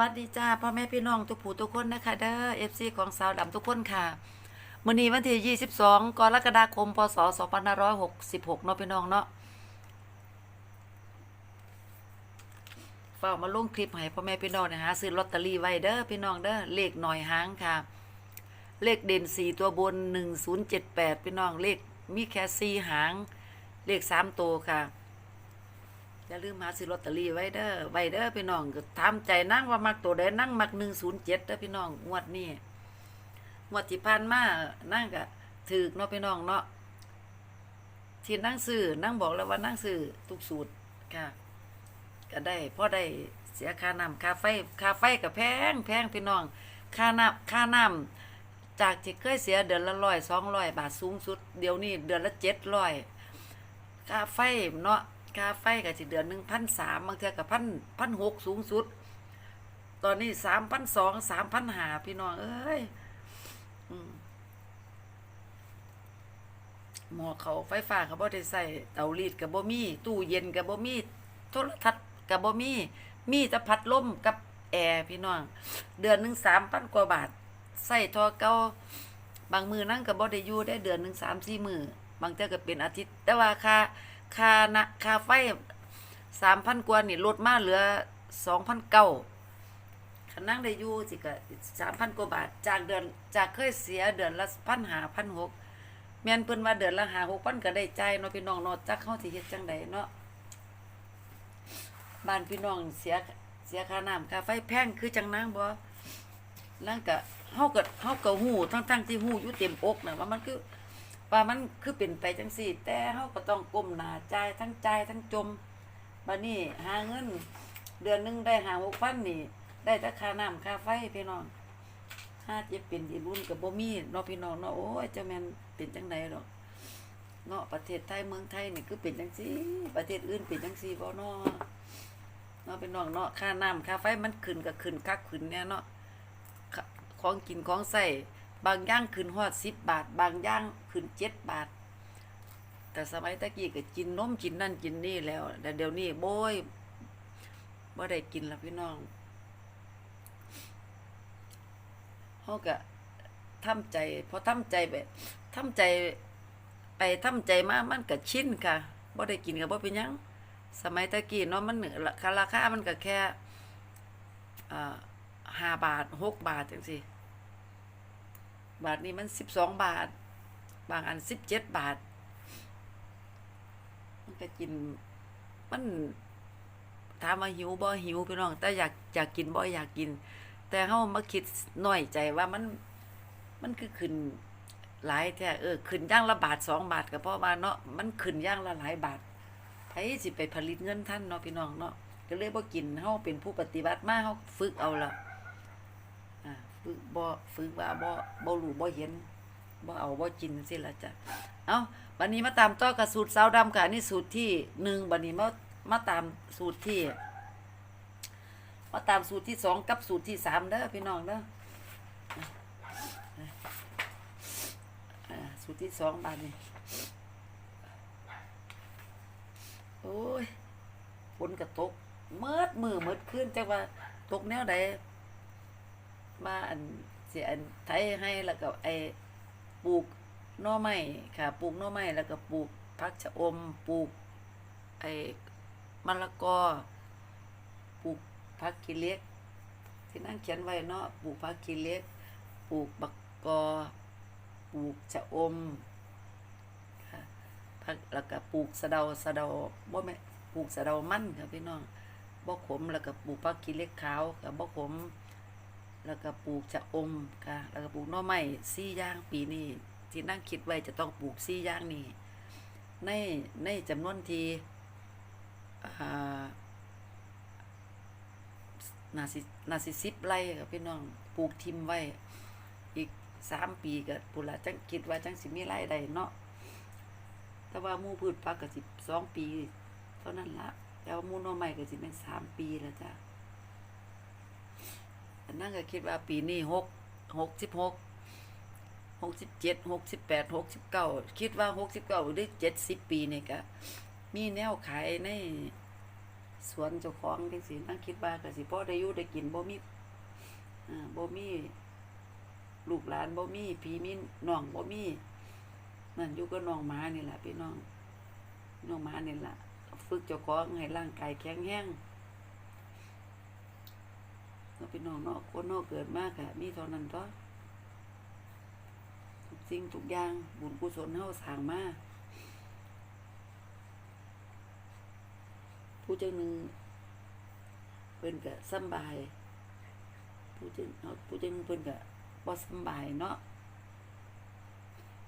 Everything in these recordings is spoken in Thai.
วัสดีจ้าพ่อแม่พี่น้องทุกผู้ทุกคนนะคะเด้อเอฟซีของสาวดำทุกคนค่ะมื้อนี้วันที่ 22 กรกฎาคม พศ 2566 เนาะพี่น้องเนาะเฝ้ามาลงคลิปให้พ่อแม่พี่น้องนะฮะซื้อลอตเตอรี่ไว้เด้อพี่น้องเด้อเลขหน่อยหางค่ะ เลขเด่น 4 ตัวบน 1078 พี่น้องเลขมีแค่4หาง เลข 3 ตัวค่ะ อย่าลืมหาซื้อลอตเตอรี่ไว้เด้อไว้เด้อพี่น้องก็ถามใจนั่งว่ามักตัวใดนั่งมักหนึ่งศูนย์เจ็ดเด้อพี่น้องงวดนี้งวดที่ผ่านมานั่งก็ถือเนาะพี่น้องเนาะที่นั่งซื้อนั่งบอกแล้วว่านั่งซื้อทุกสูตรค่ะก็ได้พ่อได้เสียค่าน้ำค่าไฟค่าไฟก็แพงแพงพี่น้องค่าน้ำค่าน้ำจากที่เคยเสียเดือนละร้อยสองร้อยบาทสูงสุด เดี๋ยวนี้เดือนละเจ็ดร้อยค่าไฟเนาะ ค่าไฟก็สิเดือนหนึ่งพันสามบางเทือกับพันพันหกสูงสุด ตอนนี้สามพันสองสามพันหาพี่น้องเอ้ยอืมหมอเขาไฟฟ้าเขาบ่ได้ใส่เตารีดกับบ่มีตู้เย็นกับบ่มีโทรทัศน์กับบ่มี มีแต่พัดลมกับแอร์พี่น้อง เดือนหนึ่งสามพันกว่าบาทใส่ทอเก่าบางมือนั่งกับบ่ได้อยู่ได้เดือนหนึ่งสามสี่มือบางเทื่อก็เป็นอาทิตย์ แต่ว่าค่า ค่านะค่าไฟสามพันกว่านี่ลดมาเหลือสองพันเก้าคันนั่งได้อยู่สิก็สามพันกว่าบาท จากเดือนจากเคยเสียเดือนละพันหาพันหกแม่นเพิ่นว่าเดือนละหาหกพันก็ได้ใจเนาะพี่น้องเนาะจักเฮาสิเฮ็ดจังไดเนาะบ้านพี่น้องเสียเสียค่าน้ำค่าไฟแพงคือจังนางบ่นั่นก็เฮาก็เฮาก็ฮู้ทั้งๆที่ฮู้อยู่เต็มอกน่ะว่ามันคือ ว่ามันคือเป็นไปจังซี่ แต่เฮาก็ต้องก้มหน้าจ่ายทั้งใจทั้งจมบัดนี้หาเงิน เดือนหนึงได้หา6,000นี่ ได้แต่ค่าน้ำค่าไฟพี่น้องถ้าจะเป็นอีรุ่นก็บ่มีเนาะพี่น้องเนาะโอ้ยจะแมนเป็นจังไดดอกเนาะประเทศไทยเมืองไทยนี่คือเป็นจังซี่ ประเทศอื่นเป็นจังซี่บ่เนาะเนาะพี่น้องเนาะค่าน้ำค่าไฟมันขึ้นก็ขึ้นคักขึ้นแน่เนาะของกินของใส่ บางย่างขึ้นฮอดสิบบาท บางย่างขึ้นเจ็ดบาท แต่สมัยตะกี้ก็กินนมกินนั่นกินนี่แล้วแต่เดี๋ยวนี้โบยบ่ได้กินแล้วพี่น้องเขาก็ทำใจพอทำใจไปทำใจไปทำใจมามันก็ชินค่ะบ่ได้กินก็บ่เป็นยังสมัยตะกี้เนาะมันราคาราคามันก็แค่ห้าบาทหกบาทจังสิ บาทนี้มันสิบสองบาท บางอันสิบเจ็ดบาท มันก็กิน มันถามว่าหิวบ่หิวพี่น้อง แต่อยากอยากกินบ่อยากกิน แต่เฮามาคิดหน้อยใจว่ามัน มันคือขึ้นหลายแท้เออขึ้นย่างละบาทสองบาทก็เพราะว่าเนาะมันขึ้นย่างละหลายบาทไผสิไปผลิตเงินท่านเนาะพี่น้องเนาะก็เลยบ่กินเฮาเป็นผู้ปฏิบัติมาเฮาฝึกเอาละอ่า ฝึกบ่ฝึกว่าบ่บ่รู้บ่เห็นบ่เอาบ่กินสิละจ้ะเอาบัดนี้มาตามต่อกับสูตรสาวดำค่ะนี่สูตรที่หนึ่งบัดนี้มามาตามสูตรที่มาตามสูตรที่สองกับสูตรที่สามเด้อพี่น้องเด้อสูตรที่สองบาดนี้โอ้ยฝนก็ตกเมิดมือเมิดขึ้นจังว่าตกแนวใด มาอันเสียอันไทยให้แล้วก็ไอปลูกน่อไม้ค่ะปลูกน่อไม้แล้วก็ปลูกผักชะอมปลูกไอมะละกอปลูกผักกิเล็ก ที่นั่งเขียนไว้เนาะปลูกผักกิเล็กปลูกบักกอปลูกชะอมค่ะผักแล้วก็ปลูกสะเดาสะเดาบ่แม่ปลูกสะเดามั่นค่ะพี่น้องบ่ขมแล้วก็ปลูกผักกิเล็กขาวกับบ่ขม แล้วก็ปลูกชะอมค่ะแล้วก็ปลูกหน่อไม้สี่ย่างปีนี้ที่นั่งคิดไว้จะต้องปลูกสี่ย่างนี้ในในจำนวนทีนาสินาสิสิบไร่ค่ะพี่น้องปลูกทิมไว้ อีกสามปีก็ปุนละจังคิดว่าจังสิมีรายได้เนาะแต่ว่ามู่พืชผักก็สิบสองปี เท่านั้นละแต่ว่ามู่น่อไม้ก็สิเป็นสามปีแล้วจ้ะ นนั่นก็คิดว่าปีนี้หกหกสิบหกหกสิบเจ็ดหกสิบแปดหกสิบเก้าคิดว่าหกสิบเก้าหรือเจ็ดสิบปีนี่ก็มีแนวขายในสวนเจ้าของจังซี่นั่งคิดว่าก็สิพ่อได้อยู่ได้กินบ่มีอ่าบ่มีลูกหลานบ่มีพี่มีน้องบ่มีนั่นอยู่กับน้องหมานี่แหละพี่น้องน้องหมานี่แหละฝึกเจ้าของให้ร่างกายแข็งแรง เนาะพี่น้องเนาะคนนาะเกิดมาก็มีเท่านั้นเนาะทุกสิ่งทุกอย่างบุญกุศลเฮาสร้างมาผู้จังหนึ่งเพิ่นก็สบาย ผู้จังเอาผู้จังหนึ่งเพิ่นก็บ่สบายเนาะ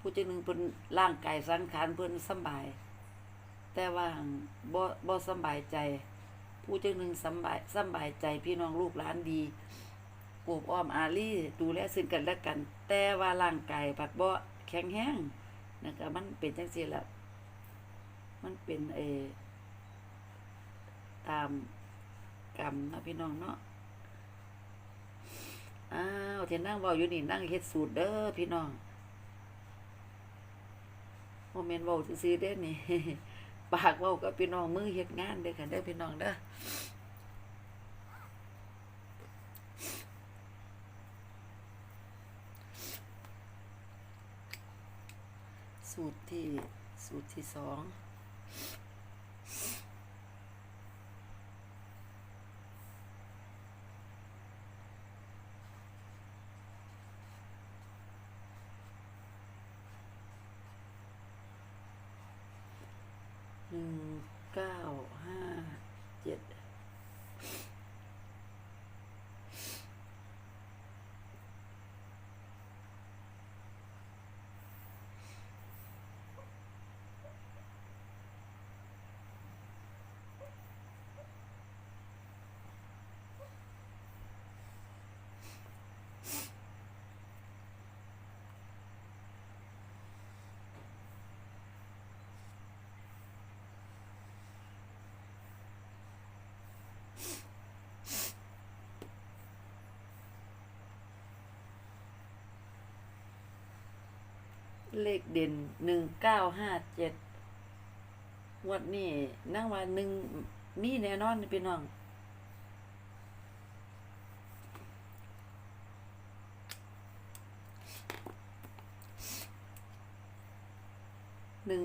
ผู้จังหนึ่งเพิ่นร่างกายสังขารเพิ่นสบาย แต่ว่าบ่บ่สบายใจ ผู้จังหนึ่งสบายสบายใจพี่น้องลูกหลานดีโอบอ้อมอารีดูแลซึ่งกันและกัน แต่ว่าร่างกายผัดบ่แข็งแรงนะคะมันเป็นจังซี่ละมันเป็นเอตามกรรมนะพี่น้องเนาะอ้าวเทนั่งเว้าอยู่นี่นั่งเฮ็ดสูตรเด้อพี่น้องโมเมนต์เว้าซื่อๆเด้นี่ ปากเว้ากับพี่น้องมือเฮ็ดงานเด้อค่ะเด้อพี่น้องเด้อสูตรที่สูตรที่สอง หนึ่ง เก้าห้าเจ็ด เลขเด่นหนึ่งเก้าห้าเจ็ดงวดนี้นั่งว่าหนึ่งมีแน่นอนพี่น้องหนึ่ง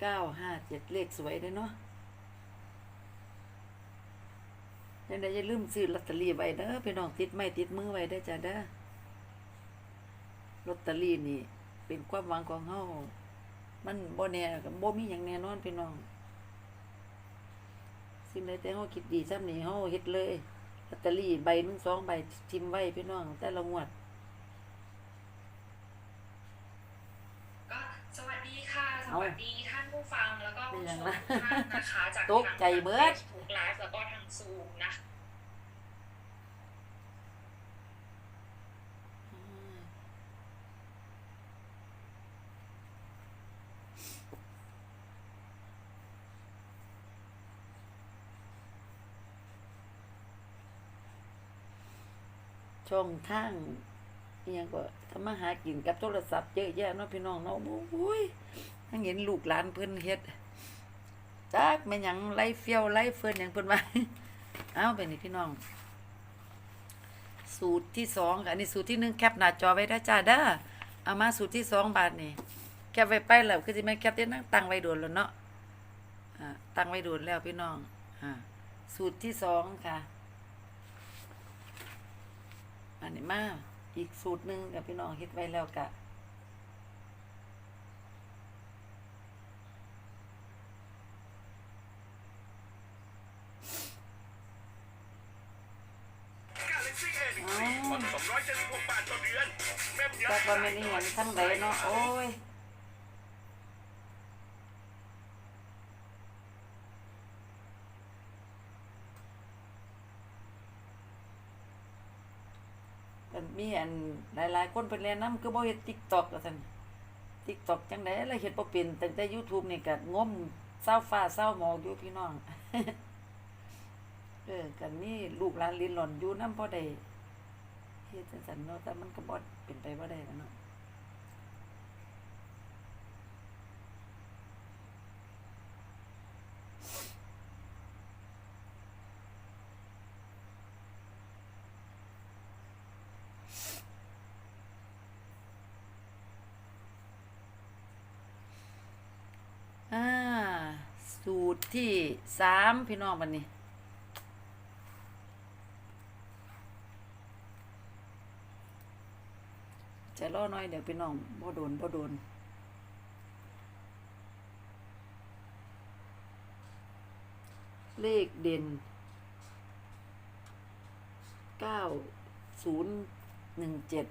เก้าห้าเจ็ดเลขสวยเลยเนาะยังไดอย่าลืมซื้อลอตเตอรี่ไว้เด้อพี่น้องติดไม่ติดมือไว้ได้จ้ะเด้อลอตเตอรี่นี่ เป็นความหวังของเฮามันบ่แน่ก็บ่มีหยังแน่นอนพี่น้อง สิ่งใดแต่เฮาคิดดีซ้ำนี่เฮาเฮ็ดเลยลอตเตอรี่ใบหนึงสองใบทิมไว้พี่น้อง แต่ละงวด ก็สวัสดีค่ะสเอาวัสดีท่านผู้ฟังแล้วก็เป็นผู้ยัชงมไงทุกท่านนะคะจากตกใจเบิดถูกไลฟ์แล้วก็ทางซูมนะ ช่องทางอิหยังก็ทำมาหากินกับโทรศัพท์เยอะแยะเนาะพี่น้องเนาะโอ้ยทั้งเห็นลูกหลานเพิ่นเฮ็ดจักแม่หยังไล่เฟี้ยวไล่เฟินหยังเพิ่นว่าเอาไปนี่พี่น้อง สูตรที่สองค่ะอันนี้สูตรที่หนึ่งแคปหน้าจอไว้ได้จ้าเด้อเอามาสูตรที่สองบาทนี่แคปไว้ไปแล้วคือสิแม่แคปได้นั่งตังไว้โดนแล้วเนาะอ่าตั้งไว้โดนแล้วพี่น้อง อ่า สูตรที่สองค่ะ อันนี้มาอีกสูตรหนึ่งกับพี่น้องเฮ็ดไว้แล้วกะ Galaxy A 1 3ผ่อน276บาทต่อเดือนแม่นยจักว่าแม่นอี่หยังทั้งใดเนาะโอ้ย มีอันหลายๆคนเป็นแนะนำก็บ่เฮ็ดติ๊กต็อกกันติ๊กต็อกจังได๋ล่ะเฮ็ดบ่เป็นตั้งแต่ YouTube นี่ก็งมเศร้าฟ้าเศร้าหมอกอยู่พี่น้อง เออกันนี่ลูกหลานลิ้นหล่อนอยู่น้ำพอได้เฮ็ดจังซั่นเนาะแต่มันก็บ่เป็นไปบ่ได้แล้วเนาะ ที่สามพี่น้องวันนี้จะรอหน่อยเดี๋ยวพี่น้องบ่โดนบ่โดนเลขเด่นเก้าศูนย์หนึ่งเจ็ด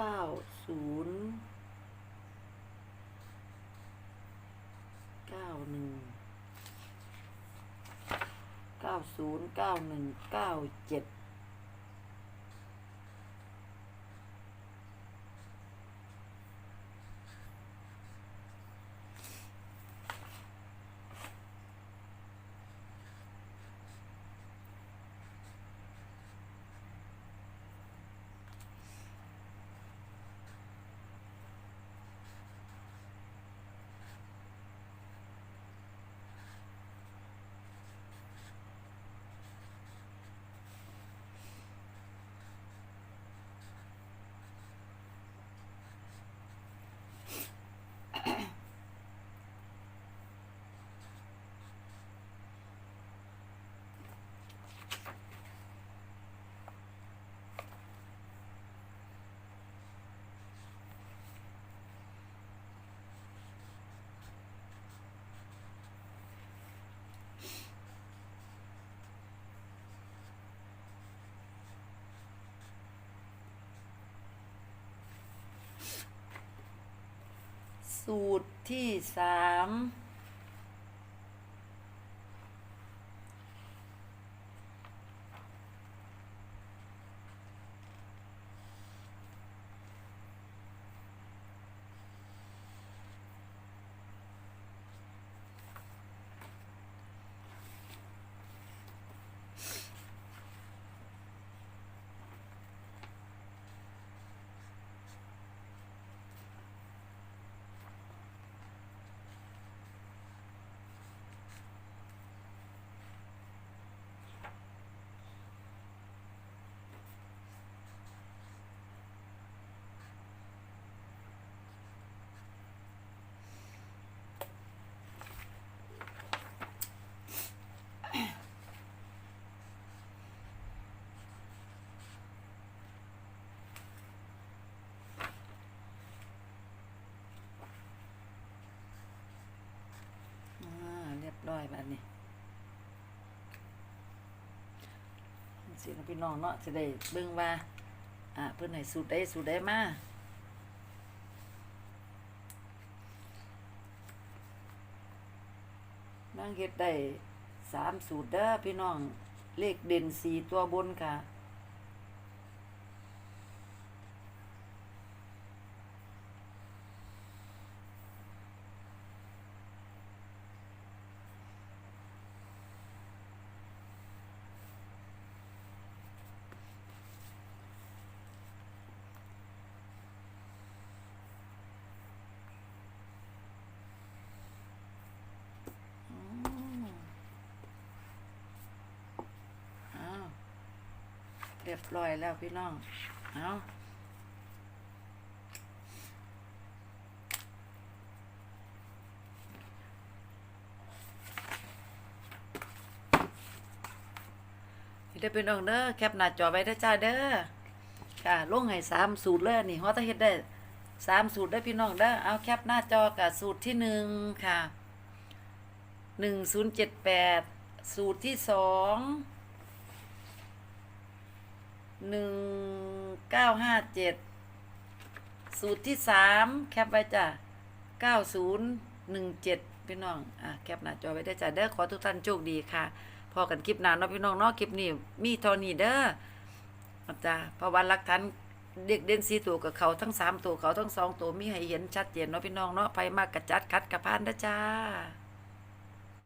ก้าศูนย์เก้าหนึ่งเก้าศูนย์เก้าหนึ่งเก้าเจ็ด สูตรที่สาม แบบนี้สิเราพี่น้องเนาะจะได้เบิ่งว่า อ่าเพื่อนไหนสูตรได้สูตรได้มานั่งเฮ็ดได้สามสูตรเด้อพี่น้องเลขเด่นสี่ตัวบนค่ะ รียบร้อยแล้วพี่น้อง เอาได้อพี่น้องเด้อแคปหน้าจอไว้เด้จ้าเด้อค่ะลงให้สามสูตรเลยนี่ฮอตเฮ็ดได้สามสูตรได้พี่น้องเด้อเอาแคปหน้าจอกับสูตรที่หนึ่งค่ะหนึ่งศูนย์เจ็ดแปดสูตรที่สอง หนึ่งเก้าห้าเจ็ดสูตรที่สามแคปไว้จ้ะเก้าศูนย์หนึ่งเจ็ดพี่น้อง อะแคปหน้าจอไว้ได้จ้ะเด้อขอทุกท่านโชคดีค่ะ พอกันคลิปหน้าเนาะพี่น้องเนาะคลิปนี้มีเท่านี้เด้อจ้ะพราะว่าหลักฐานเด็กเด่นสีตัวกับเขาทั้งสามตัวเขาทั้งสองตัวมีให้เห็นชัดเจนเนาะพี่น้องเนาะไปมากกระจัดคัดกระพานเด้อจ้า